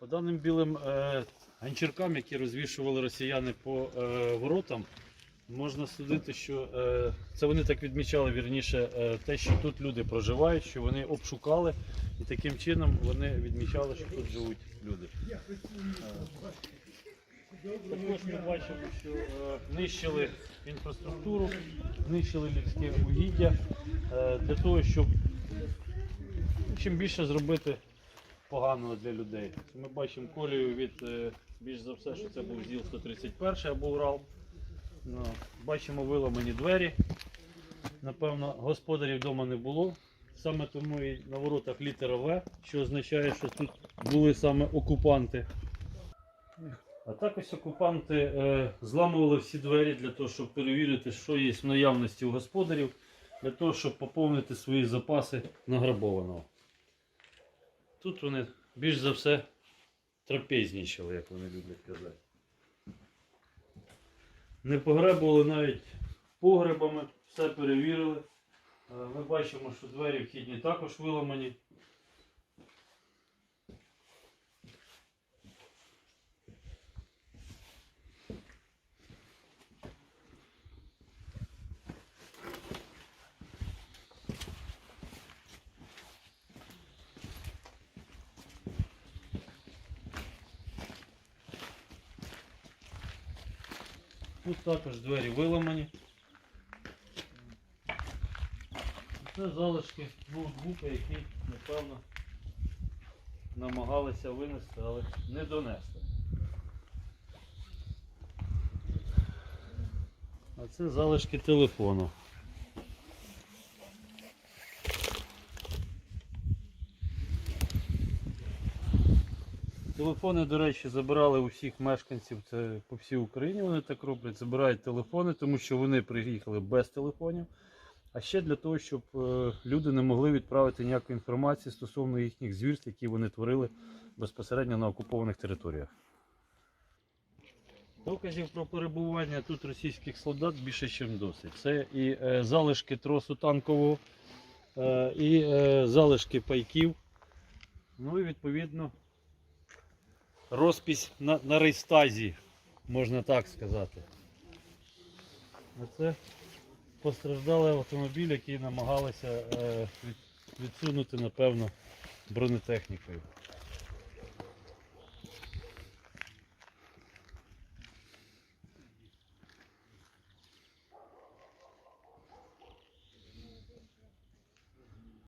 По даним білим е, ганчіркам, які розвішували росіяни по е, воротам, можна судити, що е, це вони так відмічали вірніше, е, те, що тут люди проживають, що вони обшукали, і таким чином вони відмічали, що тут живуть люди. Е, Також ми бачимо, що е, нищили інфраструктуру, нищили людське угіддя е, для того, щоб чим більше зробити поганого для людей. Ми бачимо колію від е, більш за все, що це був ЗІЛ 131 або Урал. Ну, бачимо виламані двері. Напевно, господарів вдома не було. Саме тому і на воротах літера В, що означає, що тут були саме окупанти. А так ось окупанти е, зламували всі двері для того, щоб перевірити, що є в наявності у господарів, для того, щоб поповнити свої запаси награбованого. Тут вони більш за все трапезнічили, як вони люблять казати. Не погребували навіть погребами, все перевірили. Е, Ми бачимо, що двері вхідні також виламані. Тут також двері виламані. Це залишки ноутбука, які, напевно, намагалися винести, але не донесли. А це залишки телефону. Телефони, до речі, забирали у всіх мешканців, це по всій Україні вони так роблять, забирають телефони, тому що вони приїхали без телефонів. А ще для того, щоб е, люди не могли відправити ніякої інформації стосовно їхніх звірств, які вони творили безпосередньо на окупованих територіях. Доказів про перебування тут російських солдат більше, ніж досить. Це і е, залишки тросу танкового, е, і залишки пайків. Ну і відповідно розпись на, на рейстазі, можна так сказати. Це постраждалий автомобіль, який намагалися е, від- відсунути, напевно, бронетехнікою.